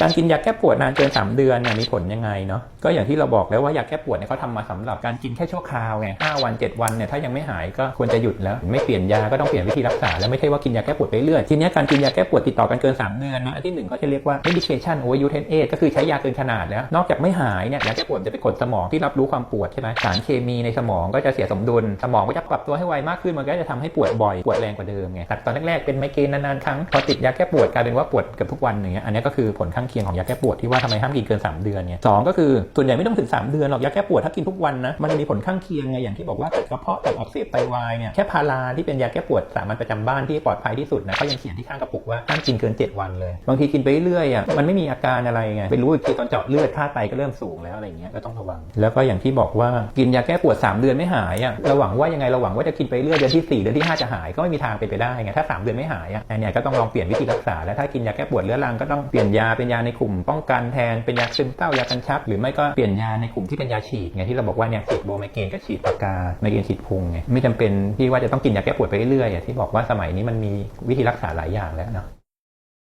การกินยาแก้ปวดนานเกิน 3 เดือนเนี่ยมีผลยังไงเนาะก็อย่างที่เราบอกแล้วว่ายาแก้ปวดเนี่ยเขาทำมาสำหรับการกินแค่ชั่วคราวไง5วัน 7 วันเนี่ยถ้ายังไม่หายก็ควรจะหยุดแล้ว ไม่เปลี่ยนยาก็ต้องเปลี่ยนวิธีรักษาแล้วไม่ใช่ว่ากินยาแก้ปวดไปเรื่อยทีนี้การกินยาแก้ปวดติดต่อกันเกิน 3 เดือนนะที่หนึ่งก็จะเรียกว่า medication overuse headache ก็คือใช้ยาเกินขนาดแล้ว นอกจากไม่หายเนี่ยยาแก้ปวดจะไปกดสมองที่รับรู้ความปวดใช่ไหมสารเคมีในสมองก็จะเสียสมดุล สมองก็จะปรับตัวให้ไวมากขึ้นมันก็จะทำให้ปวดบ่อยปวดแรงกว่าเดิมไงตอนแรกๆเป็นไมเกรนนานๆครั้งพอติดยาแก้ปวดกลายเป็นว่าปวดเกือบทุกวันอย่างเงี้ยอันนี้ก็คือผลข้างเคียงของยาแก้ปวดที่ว่าทำไมห้ามกินเกิน 3 เดือนเนี่ยสองก็คือส่วนใหญ่ไม่ต้องถึง 3 เดือนหรอกยาแก้ปวดถ้ากินทุกวันนะมันจะมีผลข้างเคียงไงอย่างที่บอกว่าเกิดกระเพาะตับอักเสบไตวายเนี่ยแค่พาราที่เป็นยาแก้ปวดสามัญประจำบ้านที่ปลอดภัยที่สุดนะเขายังเขียนที่ข้างกระปุกว่าห้ามกินเกิน 7 วันเลย บางทีกินไปเรื่อยอะมันไม่มีอาการอะไรไงไปรู้อีกทีตอนเจาะเลือดค่าไตก็เริ่มสูงแล้วอะไรเงี้ยก็ต้องระวัง แล้วก็อย่างที่บอกว่ากินยาแก้ปวด 3 เดือนไม่หายอะเราหวังว่ายังไงเราหวังว่าจะกินไปเรื่อยเดือนที่ 4 เดือนที่ 5 จะหายก็ไม่มีทางเป็นไปได้ไงถ้า 3 เดือนไม่หายอะอันเนี้ยก็ต้องลองเปลี่ยนวิธีรักษาแล้วถ้ากินยาแก้ปวดเรื้อรังก็ต้องเปลี่ยนยาเป็นยาในกลุ่มป้องกันแทนเป็นยาซึมเศร้ายากันชัก หรือไม่ก็เปลี่ยนยาในกลุ่มที่เป็นยาฉีดไงที่เราบอกว่าเนี่ยฉีดโบไมเกรนก็ฉีดปากกาไมเกรนฉีดพุงไงไม่จำเป็นที่ว่าจะต้องกินยาแก้ปวดไปเรื่อยๆที่บอกว่าสมัยนี้มันมีวิธีรักษาหลายอย่างแล้วเนาะ